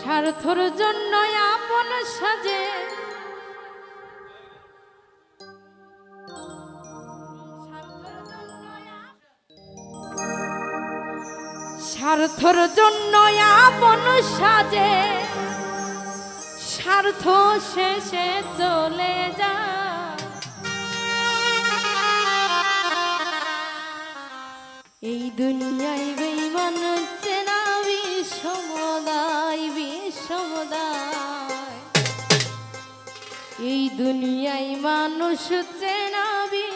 স্বার্থর জন্য আপন সাজে। স্বার্থর জন্য আপন সাজে। স্বার্থ শেষে চলে যা এই দুনিয়ায় এই দুনিয়ায় মানুষ চেনাবি